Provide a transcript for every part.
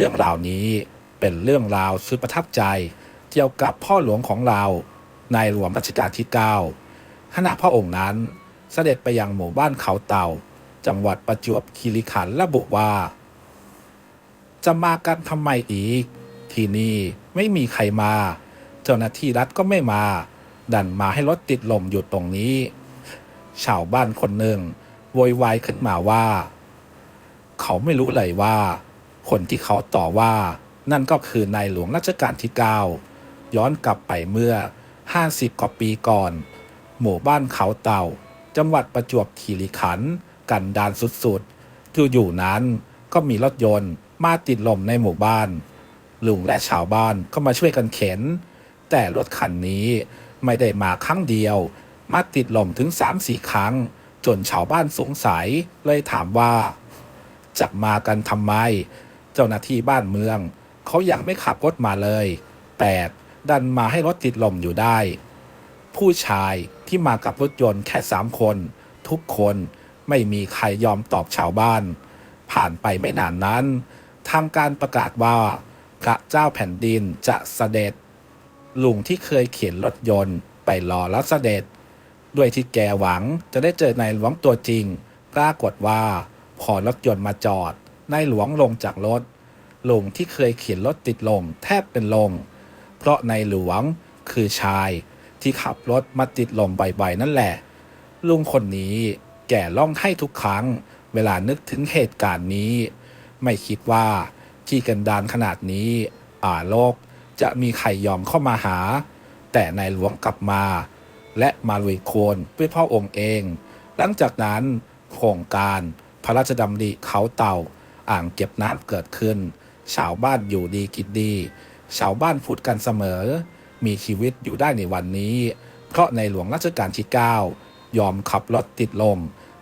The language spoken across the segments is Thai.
เรื่องราวนี้เป็นเรื่องราวสุดประทับใจเกี่ยวกับพ่อหลวงของเราในหลวงรัชกาลที่ 9 ขณะพระองค์นั้นเสด็จไปยังหมู่บ้านเขาเต่า จังหวัดประจวบคีรีขันธ์ระบุว่า จะมากันทำไมอีก ที่นี่ไม่มีใครมา เจ้าหน้าที่รัฐก็ไม่มา ดันมาให้รถติดลมอยู่ตรงนี้ ชาวบ้านคนหนึ่งโวยวายขึ้นมาว่า เขาไม่รู้เลยว่า คนที่เขาต่อว่านั่นก็คือนายหลวงรัชกาลที่ 9 ย้อนกลับไปเมื่อ 50 กว่าปีก่อน หมู่บ้านเขาเต่า จังหวัดประจวบคีรีขันธ์กันดานสุดๆคืออยู่ๆนั้นก็มีรถยนต์มาติดลมในหมู่บ้าน ลุงและชาวบ้านก็มาช่วยกันเข็น แต่รถคันนี้ไม่ได้มาครั้งเดียว มาติดลมถึง 3-4 ครั้ง จนชาวบ้านสงสัยเลยถามว่าจะมากันทำไม เจ้าหน้าที่บ้านเมือง เขาอยากไม่ขับรถมาเลยแต่ดันมาให้รถติดลมอยู่ได้ ผู้ชายที่มากับรถยนต์แค่สามคน ทุกคนไม่มีใครยอมตอบชาวบ้าน ผ่านไปไม่นานนั้น ทางการประกาศว่า พระเจ้าแผ่นดินจะเสด็จ ลุงที่เคยเขียนรถยนต์ไปรอรับเสด็จ ด้วยที่แกหวังจะได้เจอนายหลวงตัวจริง ปรากฏว่าพอรถยนต์มาจอด นายหลวงลงจากรถ ลุงที่เคยเขียนรถติดลมแทบเป็นลม เพราะนายหลวงคือชายที่ขับรถมาติดลมบ่อยๆนั่นแหละ ลุงคนนี้แก่ร้องให้ทุกครั้ง เวลานึกถึงเหตุการณ์นี้ ไม่คิดว่าที่กันดานขนาดนี้อ่าโลกจะมีใครยอมเข้ามาหา แต่นายหลวงกลับมา และมาลุยโคลนด้วยพ่อองค์เอง หลังจากนั้นโครงการพระราชดำริเขาเต่า อ่างเก็บน้ำเกิดขึ้น ชาวบ้านอยู่ดีกินดี ชาวบ้านพูดกันเสมอ มีชีวิตอยู่ได้ในวันนี้ เพราะในหลวงรัชกาลที่ 9 ยอมขับรถติดลม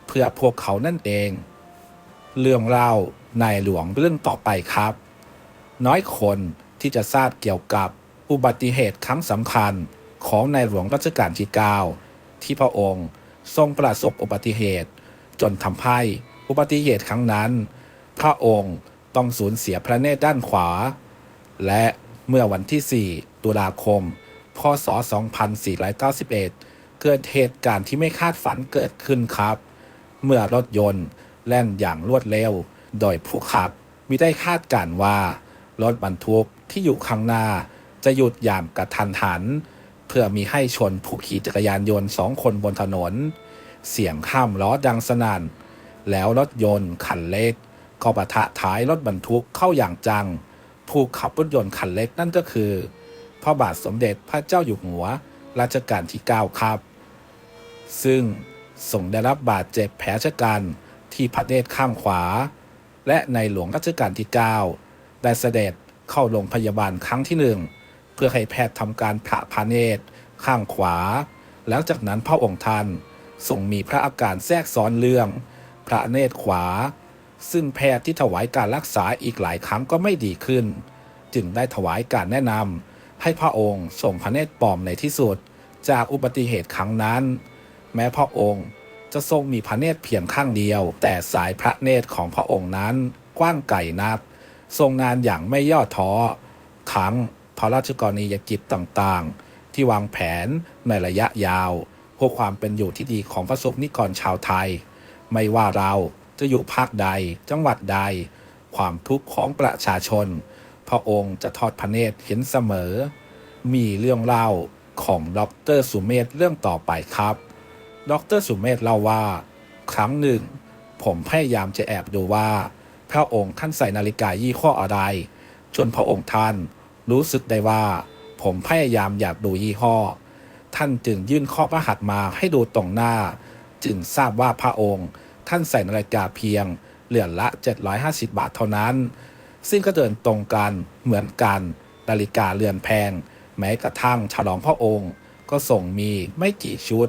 เพื่อพวกเขานั่นเอง เรื่องเล่านายหลวงเรื่องต่อไปครับ น้อยคนที่จะทราบเกี่ยวกับอุบัติเหตุครั้งสำคัญของในหลวงรัชกาลที่ 9 ที่พระองค์ทรงประสบอุบัติเหตุ จนทำให้อุบัติเหตุครั้งนั้น พระองค์ต้องสูญเสียพระเนตรด้านขวา และเมื่อวันที่ 4 ตุลาคม พศ 2491 เกิดเหตุการณ์ที่ไม่คาดฝันเกิดขึ้นครับ เมื่อรถยนต์แล่นอย่างรวดเร็ว โดยผู้ขับมิได้คาดการณ์ว่า รถบรรทุกที่อยู่ข้างหน้า จะหยุดอย่างกระทันหัน เพื่อมีให้ชนผู้ขี่จักรยานยนต์สองคนบนถนน เสียงข้ามล้อดังสนั่น แล้วรถยนต์คันเล็ก ก็ปะทะท้ายรถบรรทุกเข้าอย่างจัง ผู้ขับรถยนต์คันเล็กนั่นก็คือ พระบาทสมเด็จพระเจ้าอยู่หัวรัชกาลที่ 9 ครับ ซึ่งทรงได้รับบาดเจ็บแผลชะกันที่พระเนตรข้างขวา และในหลวงรัชกาลที่ 9 ได้เสด็จเข้าโรงพยาบาลครั้งที่หนึ่งเพื่อให้แพทย์ทำการผ่าพระเนตรข้างขวาแล้วจากนั้นพระองค์ท่านทรงมีพระอาการแทรกซ้อนเรื่อง พระเนตรขวา ซึ่งแพทย์ที่ถวายการรักษาอีกหลายครั้งก็ไม่ดีขึ้น จึงได้ถวายการแนะนำให้พระองค์ส่งพระเนตรปลอมในที่สุด จากอุบัติเหตุครั้งนั้น แม้พระองค์จะทรงมีพระเนตรเพียงข้างเดียว แต่สายพระเนตรของพระองค์นั้นกว้างไกลนัก ทรงงานอย่างไม่ย่อท้อครั้งพระราชกรณียกิจต่างๆ ที่วางแผนในระยะยาวเพื่อความเป็นอยู่ที่ดีของพระสงฆ์นิกรชาวไทย ไม่ว่าเรา จะอยู่ภาคใด จังหวัดใด ความทุกข์ของประชาชน พระองค์จะทอดพระเนตรเห็นเสมอ มีเรื่องเล่าของดรสุเมธเรื่องต่อไปครับ ดรสุเมธเล่าว่า ครั้งหนึ่ง ผมพยายามจะแอบดูว่า พระองค์ท่านใส่นาฬิกายี่ห้ออะไร จนพระองค์ท่านรู้สึกได้ว่า ผมพยายามอยากดูยี่ห้อ ท่านจึงยื่นข้อพระหัตถ์มาให้ดูตรงหน้า จึงทราบว่าพระองค์ ท่านใส่นาฬิกาเพียง เหรียญละ 750 บาทเท่านั้น ซึ่งก็เดินตรงกันเหมือนกันนาฬิกาเรือนแพง แม้กระทั่งฉลองพระองค์ ก็ส่งมีไม่กี่ชุด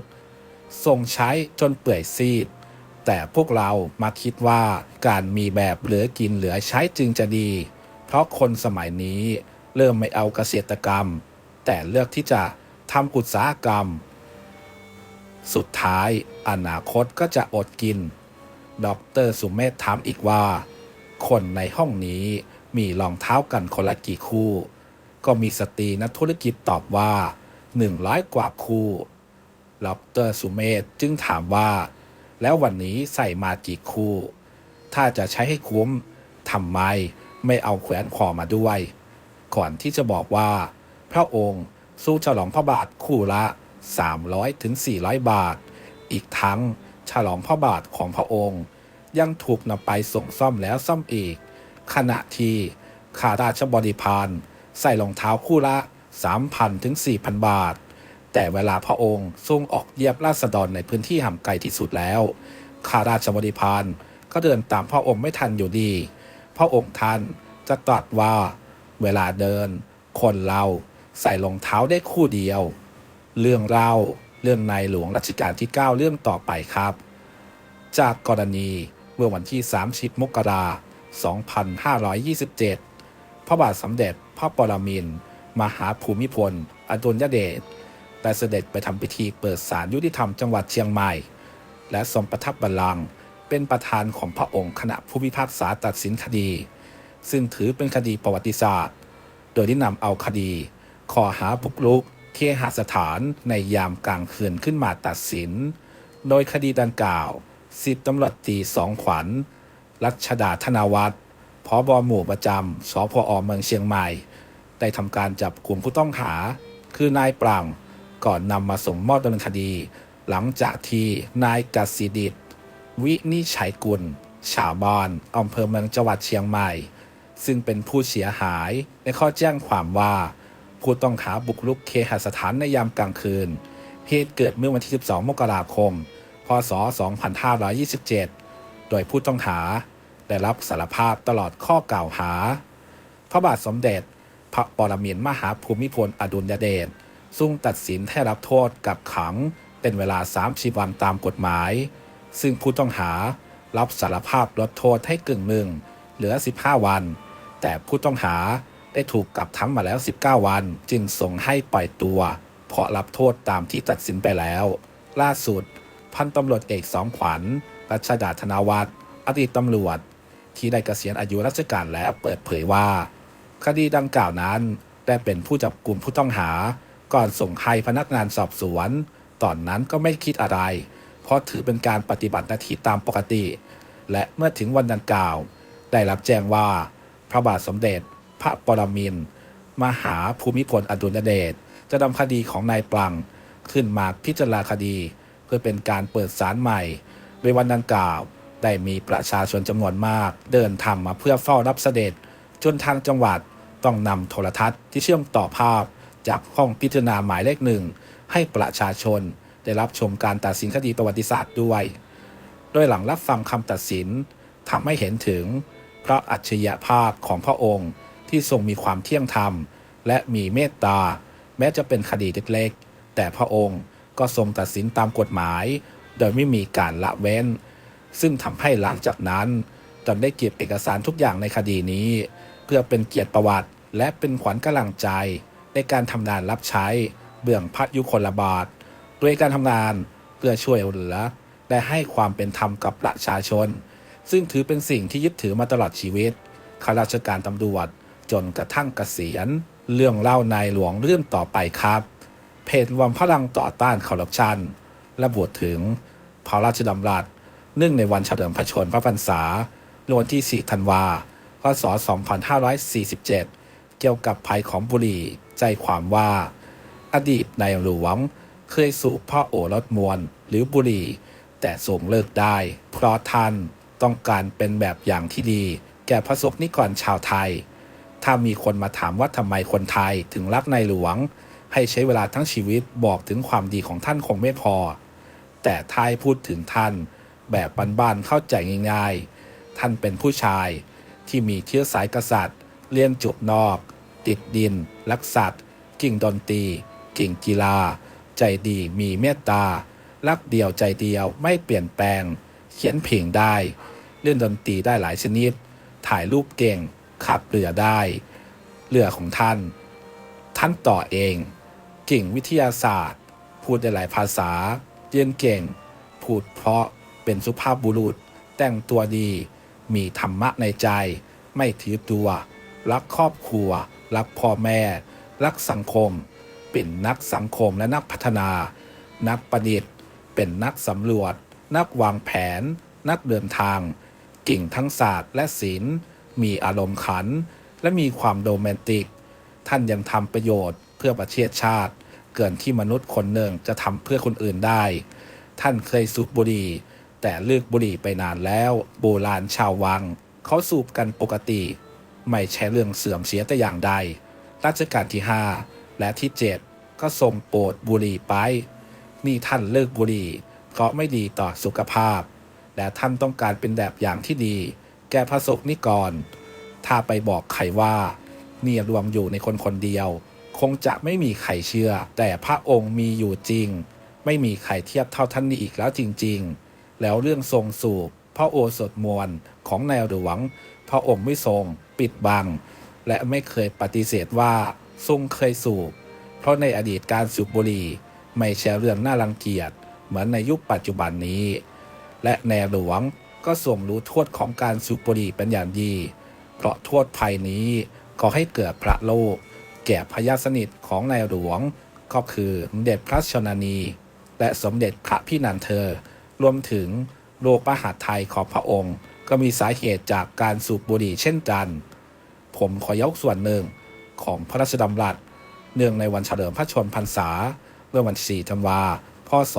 ส่งใช้จนเปื่อยซีด แต่พวกเรามาคิดว่าการมีแบบเหลือกินเหลือใช้จึงจะดี เพราะคนสมัยนี้เริ่มไม่เอาเกษตรกรรม แต่เลือกที่จะทำอุตสาหกรรม สุดท้ายอนาคตก็จะอดกิน ดรสุเมธถามอีกว่า คนในห้องนี้มีรองเท้ากันคนละกี่คู่ ก็มีสตรีนักธุรกิจตอบว่าหนึ่งร้อยกว่าคู่ลอบเตอร์สุเมธจึงถามว่า แล้ววันนี้ใส่มากี่คู่ ถ้าจะใช้ให้คุ้มทำไมไม่เอาแขวนคอมาด้วย ก่อนที่จะบอกว่า พระองค์สู้ฉลองพระบาทคู่ละ 300ถึง400 บาท อีกทั้ง ฉลองพระบาทของพระองค์ ยังถูกนำไปส่งซ่อมแล้วซ่อมอีก ขณะที่ข้าราชบริพารใส่รองเท้าคู่ละ 3,000 ถึง 4,000 บาท แต่เวลาพระองค์ทรงออกเยียบราษฎรในพื้นที่ห่างไกลที่สุดแล้วข้าราชบริพารก็เดินตามพระองค์ไม่ทันอยู่ดี พระองค์ท่านจะตรัสว่า เวลาเดิน คนเราใส่รองเท้าได้คู่เดียว เรื่องเล่า เรื่องในหลวงรัชกาลที่ 9 เรื่องต่อไปครับ จากกรณีเมื่อวันที่ 30 มกราคม 2527 พระบาทสมเด็จพระปรมินทรมหาภูมิพล อดุลยเดชได้เสด็จไปทำพิธีเปิดศาลยุติธรรมจังหวัดเชียงใหม่ และทรงประทับบัลลังก์เป็นประธานของพระองค์คณะผู้พิพากษาตัดสินคดี ซึ่งถือเป็นคดีประวัติศาสตร์ โดยที่นำเอาคดีข้อหาบุกรุก เคหสถานในยามกลางคืนขึ้นมาตัดสิน โดยคดีดังกล่าวสิบตำรวจตีสองขวัญ รัชดาธนาวัฒน์พบหมู่ประจำสพอเมืองเชียงใหม่ ได้ทำการจับกลุ่มผู้ต้องหา คือนายปรังก่อนนำมาส่งมอบดำเนินคดี หลังจากที่นายกสิดิต วินิจฉัยกุล ชาวบ้านอำเภอเมืองจังหวัดเชียงใหม่ ซึ่งเป็นผู้เสียหายในข้อแจ้งความว่า ผู้ต้องหาบุกรุกเคหสถานในยามกลางคืน เหตุเกิดเมื่อวันที่ 12 มกราคม พศ 2527 โดยผู้ต้องหาได้รับสารภาพตลอดข้อกล่าวหา พระบาทสมเด็จ พระปรมินทรมหาภูมิพลอดุลยเดชทรงตัดสินให้รับโทษกับขังเป็นเวลา 30 วันตามกฎหมาย ซึ่งผู้ต้องหารับสารภาพลดโทษให้กึ่งหนึ่งเหลือ 15 วัน แต่ผู้ต้องหา ได้ถูกกลับทั้งมาแล้ว 19 วัน จึงส่งให้ปล่อยตัว เพราะรับโทษตามที่ตัดสินไปแล้ว ล่าสุด พันตำรวจเอกสองขวัญรัชดาธนาวัฒน์อดีตตำรวจ ที่ได้เกษียณอายุราชการแล้วเปิดเผยว่า คดีดังกล่าวนั้น ได้เป็นผู้จับกลุ่มผู้ต้องหา ก่อนส่งให้พนักงานสอบสวน ตอนนั้นก็ไม่คิดอะไร เพราะถือเป็นการปฏิบัติหน้าที่ตามปกติ และเมื่อถึงวันดังกล่าว ได้รับแจ้งว่า พระบาทสมเด็จ พระปรมินมหาภูมิพลอดุลยเดชจะนำคดีของนายปลังขึ้นมาพิจารณาคดี เพื่อเป็นการเปิดศาลใหม่ ในวันดังกล่าวได้มีประชาชนจำนวนมาก เดินทางมาเพื่อเฝ้ารับเสด็จ จนทางจังหวัดต้องนำโทรทัศน์ที่เชื่อมต่อภาพ จากห้องพิจารณาหมายเลขหนึ่งให้ประชาชนได้รับชมการตัดสินคดีประวัติศาสตร์ด้วย โดยหลังรับฟังคำตัดสินทำให้เห็นถึงพระอัจฉริยภาพของพระองค์ ที่ทรงมีความเที่ยงธรรม และมีเมตตา แม้จะเป็นคดีเล็กๆ แต่พระองค์ก็ทรงตัดสินตามกฎหมาย โดยไม่มีการละเว้น ซึ่งทำให้หลังจากนั้นจนได้เก็บเอกสารทุกอย่างในคดีนี้ เพื่อเป็นเกียรติประวัติ และเป็นขวัญกำลังใจ ในการทำงานรับใช้เบื้องพระยุคลบาทโดยการทำงานเพื่อช่วยเหลือและให้ความเป็นธรรมกับประชาชน ซึ่งถือเป็นสิ่งที่ยึดถือมาตลอดชีวิตข้าราชการตำรวจ จนกระทั่งเกษียณ เรื่องเล่าในหลวงเรื่องต่อไปครับ เพจรวมพลังต่อต้านคอร์รัปชันระบุถึงพระราชดำรัสเนื่องในวันเฉลิมพระชนมพระพรรษาในวันที่ 4 ธันวาคมพศ 2547 เกี่ยวกับภัยของบุหรี่ใจความว่า อดีตในหลวงเคยสูบพ่อโอรสมวลหรือบุหรี่ แต่ส่งเลิกได้ เพราะท่านต้องการเป็นแบบอย่างที่ดี แก่พระสงฆ์นิกรชาวไทย ถ้ามีคนมาถามว่าทำไมคนไทยถึงรักในหลวง ให้ใช้เวลาทั้งชีวิตบอกถึงความดีของท่านคงไม่พอ แต่ท้ายพูดถึงท่านแบบบ้านๆเข้าใจง่ายๆ ท่านเป็นผู้ชายที่มีเชื้อสายกษัตริย์ เลี้ยงจุบนอก ติดดิน รักสัตว์กิ่งดนตรีกิ่งกีฬา ใจดีมีเมตตา รักเดียวใจเดียวไม่เปลี่ยนแปลง เขียนเพลงได้ เล่นดนตรีได้หลายชนิด ถ่ายรูปเก่ง ขับเรือได้ เรือของท่าน ท่านต่อเองเก่งวิทยาศาสตร์ พูดได้หลายภาษา เรียนเก่ง พูดเพราะเป็นสุภาพบุรุษ แต่งตัวดี มีธรรมะในใจ ไม่ถือตัว รักครอบครัว รักพ่อแม่ รักสังคม เป็นนักสังคมและนักพัฒนา นักประดิษฐ์ เป็นนักสำรวจ นักวางแผน นักเดินทางกิ่งทั้งศาสตร์และศิลป์ มีอารมณ์ขัน และมีความโรแมนติก ท่านยังทำประโยชน์เพื่อประเทศชาติ เกินที่มนุษย์คนหนึ่งจะทำเพื่อคนอื่นได้ ท่านเคยสูบบุหรี่ แต่เลิกบุหรี่ไปนานแล้ว โบราณชาววัง เขาสูบกันปกติ ไม่ใช่เรื่องเสื่อมเสียแต่อย่างใด รัชกาลที่ 5 และที่ 7 ก็ทรงโปรดบุหรี่ไป นี่ท่านเลิกบุหรี่เพราะไม่ดีต่อสุขภาพ และท่านต้องการเป็นแบบอย่างที่ดี แก่พระสงฆ์นิกร ถ้าไปบอกใครว่า เนี่ยรวมอยู่ในคนคนเดียว คงจะไม่มีใครเชื่อ แต่พระองค์มีอยู่จริง ไม่มีใครเทียบเท่าท่านนี้อีกแล้วจริง ๆ แล้วเรื่องทรงสูบพระโอสถมวลของนายหลวง พระองค์ไม่ทรงปิดบัง และไม่เคยปฏิเสธว่าทรงเคยสูบ เพราะในอดีตการสูบบุหรี่ไม่ใช่เรื่องน่ารังเกียจเหมือนในยุคปัจจุบันนี้ และในหลวง ก็ทรงรู้โทษของการสูบบุหรี่เป็นอย่างดี เพราะโทษภัยนี้ก็ให้เกิดพระโลก แก่พญาสนิทของนายหลวง ก็คือสมเด็จพระชนนี และสมเด็จพระพี่นันเธอ รวมถึงโลกประหัตไทยของพระองค์ ก็มีสาเหตุจากการสูบบุหรี่เช่นกัน ผมขอยกส่วนหนึ่งของพระราชดำรัส เนื่องในวันเฉลิมพระชนมพรรษาเมื่อวันที่4ธันวาพศ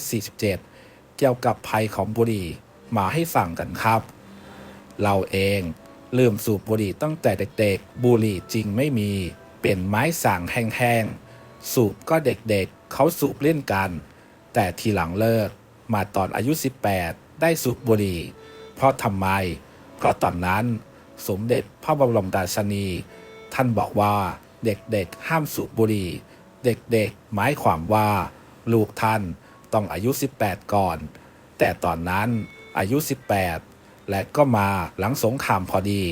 2547 เกี่ยวกับภัยของบุหรี่ มาให้ฟังกันครับ เราเองเริ่มสูบบุหรี่ตั้งแต่เด็กๆ บุหรี่จริงไม่มี เป็นไม้สั่งแห้งๆ สูบก็เด็กๆเขาสูบเล่นกัน แต่ทีหลังเลิกมาตอนอายุ 18 ได้สูบบุหรี่ เพราะทำไม เพราะตอนนั้นสมเด็จพระบรมราชินี ท่านบอกว่าเด็กๆ ห้ามสูบบุหรี่ เด็กๆ หมายความว่า ลูกท่านต้องอายุ 18 ก่อน แต่ตอนนั้น อายุ 18 และก็มาหลังสงครามพอดี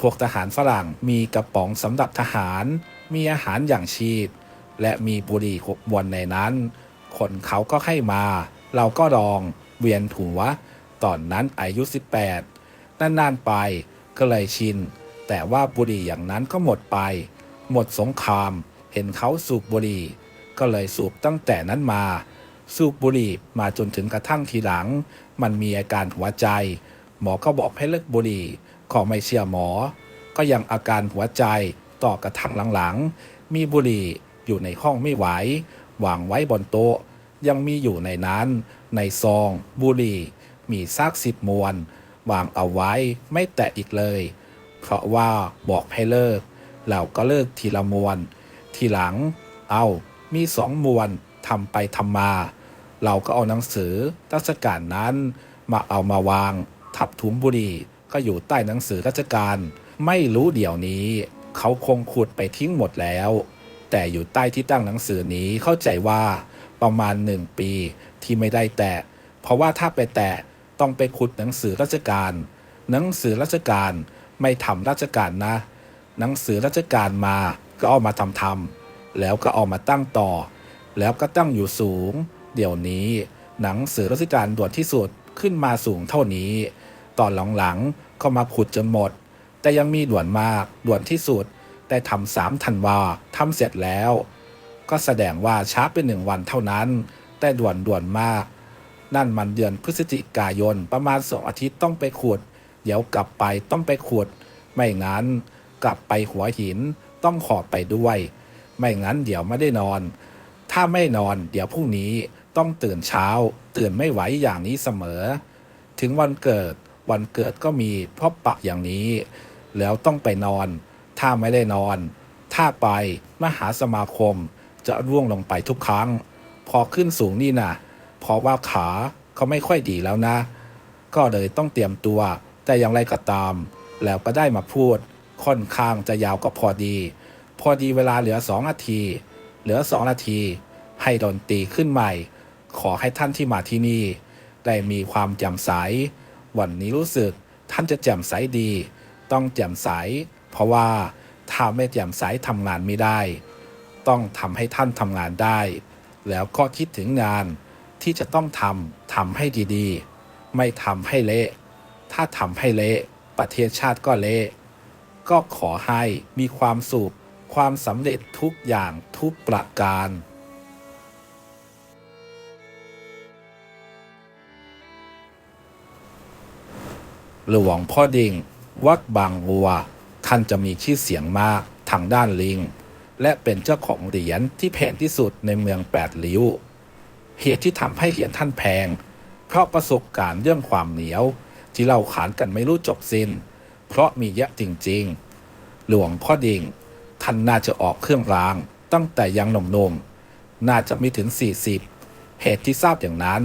พวกทหารฝรั่งมีกระป๋องสำหรับทหาร มีอาหารอย่างชีพ และมีบุหรี่หกมวนในนั้น คนเขาก็ให้มา เราก็ลองเวียนหัว ตอนนั้นอายุ 18 นานๆไปก็เลยชิน แต่ว่าบุหรี่อย่างนั้นก็หมดไป หมดสงคราม เห็นเขาสูบบุหรี่ ก็เลยสูบตั้งแต่นั้นมา สูบบุหรี่มาจนถึงกระทั่งทีหลัง มันมีอาการหัวใจ หมอก็บอกให้เลิกบุหรี่ขอไม่เชื่อหมอ ก็ยังอาการหัวใจต่อกระทั่งหลังๆ มีบุหรี่อยู่ในห้องไม่ไหววางไว้บนโต๊ะ ยังมีอยู่ในนั้น ในซอง บุหรี่ มีซากสิบมวนวางเอาไว้ไม่แตะอีกเลย เพราะว่าบอกให้เลิก เราก็เลิกทีละมวน ทีหลัง เอา มีสองมวนทำไปทำมา เราก็เอาหนังสือราชการนั้น มาเอามาวางทับถุงบุหรี่ก็อยู่ใต้หนังสือราชการ ไม่รู้เดี๋ยวนี้ เขาคงขุดไปทิ้งหมดแล้ว แต่อยู่ใต้ที่ตั้งหนังสือนี้เข้าใจว่าประมาณหนึ่งปีที่ไม่ได้แตะ เพราะว่าถ้าไปแตะต้องไปขุดหนังสือราชการ หนังสือราชการไม่ทำราชการนะ หนังสือราชการมาก็เอามาทำทำแล้วก็เอามาตั้งต่อ แล้วก็ตั้งอยู่สูง เดี๋ยวนี้ หนังสือราชการด่วนที่สุดขึ้นมาสูงเท่านี้ ตอนหลังๆก็มาขุดจนหมด แต่ยังมีด่วนมากด่วนที่สุด แต่ทำสามธันวาทำเสร็จแล้ว ก็แสดงว่าช้าไปหนึ่งวันเท่านั้น แต่ด่วนด่วนมาก นั่นมันเดือนพฤศจิกายนประมาณสองอาทิตย์ต้องไปขุด เดี๋ยวกลับไปต้องไปขุด ไม่งั้น กลับไปหัวหินต้องขอไปด้วย ไม่งั้นเดี๋ยวไม่ได้นอน ถ้าไม่นอนเดี๋ยวพรุ่งนี้ ต้องตื่นเช้า ตื่นไม่ไหวอย่างนี้เสมอ ถึงวันเกิดวันเกิดก็มีพบปะอย่างนี้ แล้วต้องไปนอน ถ้าไม่ได้นอน ถ้าไปมหาสมาคมจะร่วงลงไปทุกครั้ง พอขึ้นสูงนี่นะเพราะว่าขาเขาไม่ค่อยดีแล้วนะ ก็เลยต้องเตรียมตัว แต่อย่างไรก็ตาม แล้วก็ได้มาพูด ค่อนข้างจะยาวก็พอดี พอดีเวลาเหลือสองนาที เหลือสองนาที ให้ดนตรีขึ้นใหม่ ขอให้ท่านที่มาที่นี่ ได้มีความแจ่มใส วันนี้รู้สึกท่านจะแจ่มใสดี ต้องแจ่มใส เพราะว่าถ้าไม่แจ่มใสทำงานไม่ได้ ต้องทำให้ท่านทำงานได้ แล้วก็คิดถึงงานที่จะต้องทำทำให้ดีๆ ไม่ทำให้เละ ถ้าทำให้เละประเทศชาติก็เละก็ขอให้มีความสุขความสำเร็จทุกอย่างทุกประการ หลวงพ่อดิง วัดบางวัว ท่านจะมีชื่อเสียงมากทางด้านลิง และเป็นเจ้าของเหรียญที่แพงที่สุดในเมืองแปดริ้ว เหตุที่ทำให้เหรียญท่านแพง เพราะประสบการณ์เรื่องความเหนียว ที่เราขานกันไม่รู้จบสิน้น เพราะมีเยอะจริงๆ หลวงพ่อดิง ท่านน่าจะออกเครื่องราง ตั้งแต่ยังหนุ่มๆน่าจะมีถึง 40 เหตุที่ทราบอย่างนั้น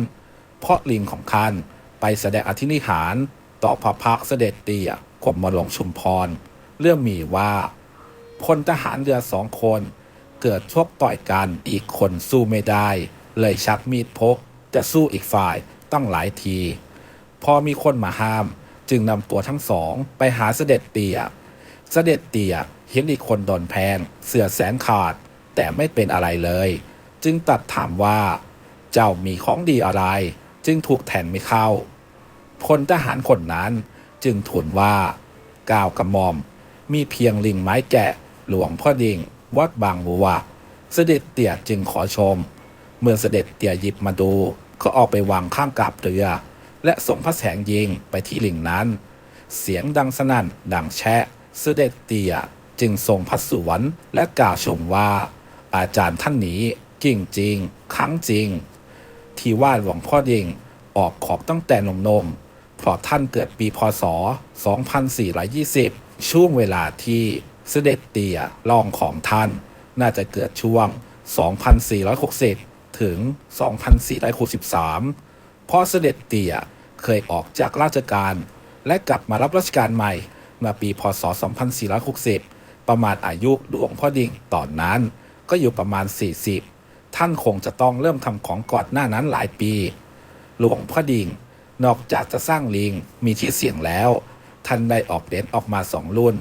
เพราะลิงของท่านไปแสดงอธินิหาร ต่อพระพักเสด็จเตี่ยกรมหลวงชุมพร เรื่องมีว่าพลทหารเรือสองคน เกิดชกต่อยกันอีกคนสู้ไม่ได้ เลยชักมีดพก จะสู้อีกฝ่ายตั้งหลายที พอมีคนมาห้าม จึงนำตัวทั้งสองไปหาเสด็จเตี่ยเสด็จเตี่ยเห็นอีกคนโดนแพงเสือแสนขาด แต่ไม่เป็นอะไรเลย จึงตัดถามว่า เจ้ามีของดีอะไร จึงถูกแทนไม่เข้า พลทหารคนนั้นจึงทูลว่าก้าวกระหม่อม มีเพียงลิงไม้แกะหลวงพ่อดิงวัดบางบัวเสด็จเตี่ยจึงขอชม เมื่อเสด็จเตี่ยหยิบมาดูก็ออกไปวางข้างกับเรือ และส่งพระแสงยิงไปที่ลิงนั้น เสียงดังสนั่นดังแชะ เสด็จเตี่ยจึงทรงพัสวนและกล่าวชมว่า อาจารย์ท่านนี้จริงจริงครั้งจริง ที่ว่าหลวงพ่อดิงออกขอบตั้งแต่หนุ่ม เพราะท่านเกิดปีพศ 2420 ช่วงเวลาที่เสด็จเตี่ยรองของท่าน น่าจะเกิดช่วง 2460 ถึง 2463 เพราะเสด็จเตี่ยเคยออกจากราชการและกลับมารับราชการใหม่เมื่อปีพศ 2460 ประมาณอายุหลวงพ่อดิ่งตอนนั้นก็อยู่ประมาณ 40 ท่านคงจะต้องเริ่มทำของก่อนหน้านั้นหลายปี หลวงพ่อดิ่ง นอกจากจะสร้างลิงมีชื่อเสียงแล้ว ท่านได้ออกเหรียญออกมาสองรุ่น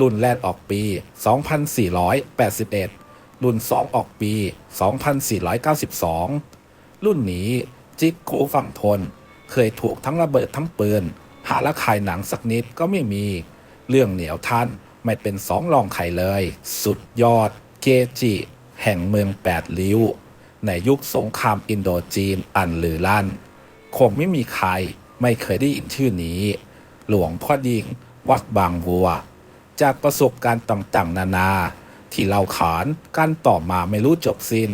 รุ่นแรกออกปี 2481 รุ่น 2 ออกปี 2492 รุ่นนี้จิกโกฝั่งทน เคยถูกทั้งระเบิดทั้งปืน หาละขายหนังสักนิดก็ไม่มี เรื่องเหนียวท่านไม่เป็นสองรองใครเลย สุดยอดเกจิ แห่งเมืองแปดริ้ว ในยุคสงครามอินโดจีนอันลือลั่น คงไม่มีใครไม่เคยได้ยินชื่อนี้ หลวงพ่อดิงวัดบางวัว จากประสบการณ์ต่างๆ นานา ที่เราขานกันต่อมาไม่รู้จบสิน้น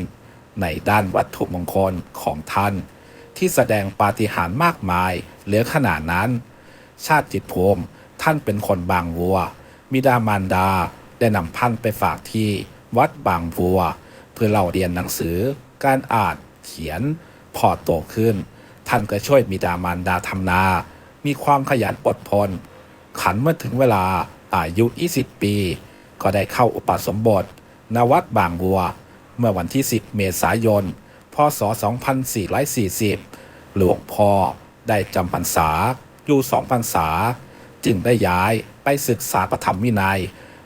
ในด้านวัตถุมงคลของท่าน ที่แสดงปาฏิหาริย์มากมายเหลือขนาดนั้น ชาติจิตภูมิท่านเป็นคนบางวัว มิดามารดาได้นำพันธุ์ไปฝากที่วัดบางวัว เพื่อเราเรียนหนังสือ การอ่านเขียนพอโตขึ้น ท่านก็ช่วยมิดามารดาทำนา มีความขยันอดทนขันเมื่อถึงเวลาอายุ 20 ปี ก็ได้เข้าอุปสมบทณวัดบางบัว เมื่อวันที่ 10 เมษายน พศ 2440 หลวงพ่อได้จำพรรษาอยู่สองพรรษา จึงได้ย้ายไปศึกษาประธรรมวินัย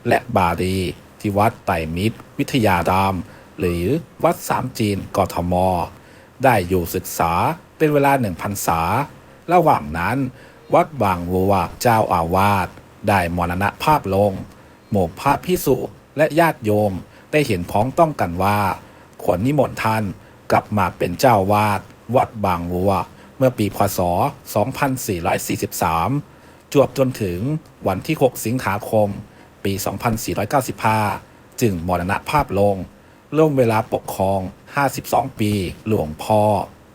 และบาลีที่วัดไต่มิตร วิทยาราม หรือวัดสามจีนกทม ได้อยู่ศึกษาเป็นเวลาหนึ่งพรรษา ระหว่างนั้น วัดบางวัวเจ้าอาวาสได้มรณภาพลง หมู่พระพิสุและญาติโยมได้เห็นพ้องต้องกันว่าควรนิมนต์ท่านกลับมาเป็นเจ้าวาดวัดบางวัว เมื่อปีพศ 2443 จวบจนถึงวันที่ 6 สิงหาคม ปี 2495 จึงมรณภาพลงร่วมเวลาปกครอง 52 ปี หลวงพ่อ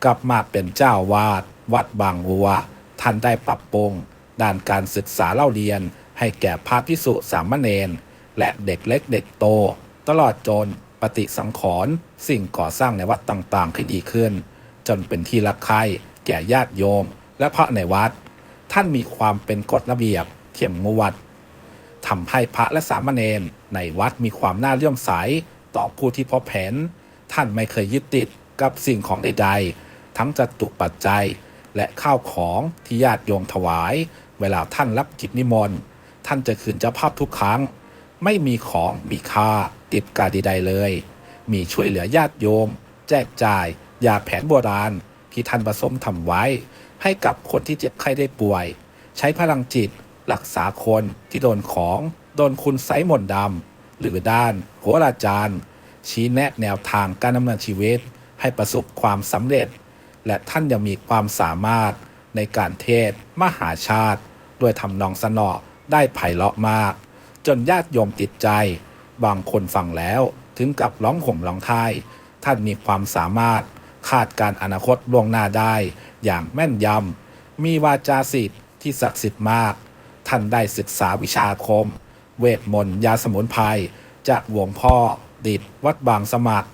กลับมาเป็นเจ้าวาด วัดบางวัว ท่านได้ปรับปรุงด้านการศึกษาเล่าเรียน ให้แก่พระพิสุสามเณรและเด็กเล็กเด็กโต ตลอดจนปฏิสังขรณ์สิ่งก่อสร้างในวัดต่างๆขึ้นดีขึ้น จนเป็นที่รักใคร่แก่ญาติโยม และพระในวัด ท่านมีความเป็นกฎระเบียบเขี่ยมงวดทำให้พระและสามเณรในวัดมีความน่าเลื่อมใสต่อผู้ที่พบเห็น ท่านไม่เคยยึดติดกับสิ่งของใดๆ ทั้งจตุปัจจัย และข้าวของที่ญาติโยมถวาย เวลาท่านรับกิจนิมนต์ ท่านจะคืนเจ้าภาพทุกครั้ง ไม่มีของมีค่าติดกาใดๆเลย มีช่วยเหลือญาติโยม แจกจ่ายยาแผนโบราณ ที่ท่านผสมทำไว้ ให้กับคนที่เจ็บไข้ได้ป่วย ใช้พลังจิตรักษาคนที่โดนของ โดนคุณไซมนดำหรือด้านโหราจารย์ ชี้แนะแนวทางการดำเนินชีวิต ให้ประสบความสำเร็จ และท่านยังมีความสามารถในการเทศมหาชาติ ด้วยทำนองสนอได้ไพเราะมาก จนญาติโยมติดใจ บางคนฟังแล้วถึงกับร้องห่มร้องไห้ท่านมีความสามารถคาดการอนาคตล่วงหน้าได้อย่างแม่นยำ มีวาจาสิทธิ์ที่ศักดิ์สิทธิ์มาก ท่านได้ศึกษาวิชาอาคม เวทมนต์ยาสมุนไพรจากหลวงพ่อ ดิดวัดบางสมัคร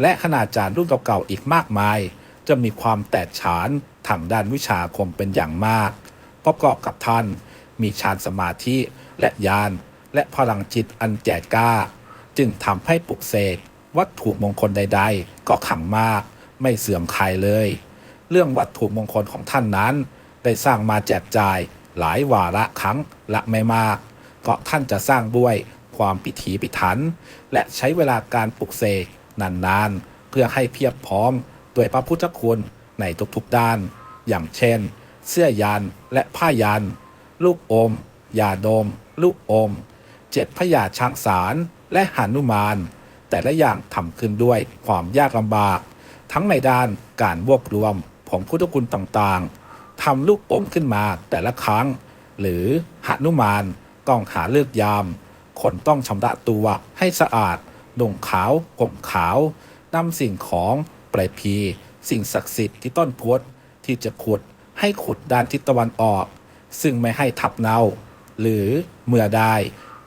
และคณาจารย์รุ่นเก่าๆอีกมากมาย จะมีความแตกฉานทางด้านวิชาคมเป็นอย่างมาก ประกอบกับท่านมีฌานสมาธิและญาณและพลังจิตอันแก่กล้า จึงทำให้ปลุกเสกวัตถุมงคลใด ๆ ก็ขังมาก ไม่เสื่อมคลายเลย เรื่องวัตถุมงคลของท่านนั้น ได้สร้างมาแจกจ่ายหลายวาระครั้งละไม่มาก ก็ท่านจะสร้างด้วย ความพิถีพิถัน และใช้เวลาการปลุกเสกนานๆ เพื่อให้เพียบพร้อมด้วยพระพุทธคุณในทุกๆด้าน อย่างเช่น เสื้อยันและผ้ายัน ลูกอมยาดม ลูกอม เจ็ดพญาช้างสารและหานุมาน แต่ละอย่างทำขึ้นด้วยความยากลำบาก ทั้งในด้านการรวบรวมของพุทธคุณต่างๆทำลูกอมขึ้นมาแต่ละครั้ง หรือหานุมานต้องหาเลือกยาม คนต้องชำระตัวให้สะอาดนุ่งขาวห่มขาวนำสิ่งของไปลายพีสิ่งศักดิ์สิทธิ์ที่ต้นพุทธที่จะขุดให้ขุดด้านทิศตะวันออก ซึ่งไม่ให้ทับเนาหรือเมื่อได้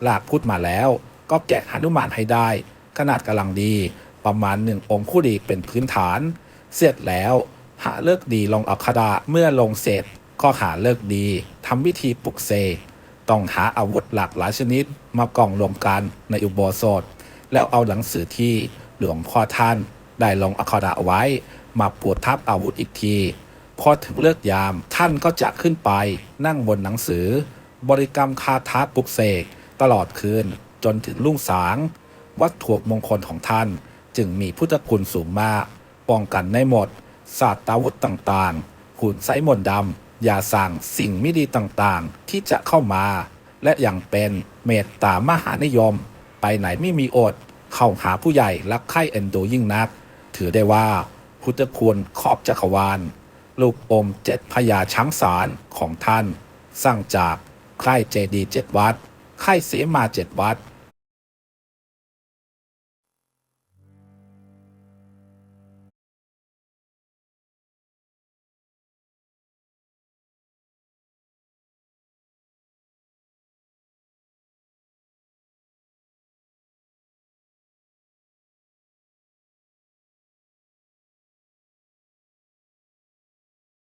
ลากพุทธมาแล้ว ก็แกะหนุมานให้ได้ ขนาดกำลังดีประมาณหนึ่งองค์คู่ดีเป็นพื้นฐาน เสร็จแล้วหาเลิกดีลงอัคราเมื่อลงเสร็จก็หาเลิกดีทำวิธีปลุกเสก ต้องหาอาวุธหลากหลายชนิดมากองรวมกันในอุโบสถ แล้วเอาหนังสือที่หลวงพ่อท่านได้ลงอักขระไว้ มาปูทับอาวุธอีกทีพอถึงเลิกยามท่านก็จะขึ้นไปนั่งบนหนังสือ บริกรรมคาถาปลุกเสกตลอดคืนจนถึงรุ่งสาง วัตถุมงคลของท่านจึงมีพุทธคุณสูงมาก ป้องกันในหมดศาสตราวุธต่างๆขุนไสมนดำ อย่าสั่งสิ่งไม่ดีต่างๆ ที่จะเข้ามา และอย่างเป็นเมตตามหานิยม ไปไหนไม่มีอด เข้าหาผู้ใหญ่รักใคร่เอ็นดูยิ่งนัก ถือได้ว่า พุทธคุณขอบจักรวาล ลูกอมเจ็ดพญาช้างสารของท่าน สร้างจากค่ายเจดีเจ็ดวัดค่ายเสมาเจ็ดวัด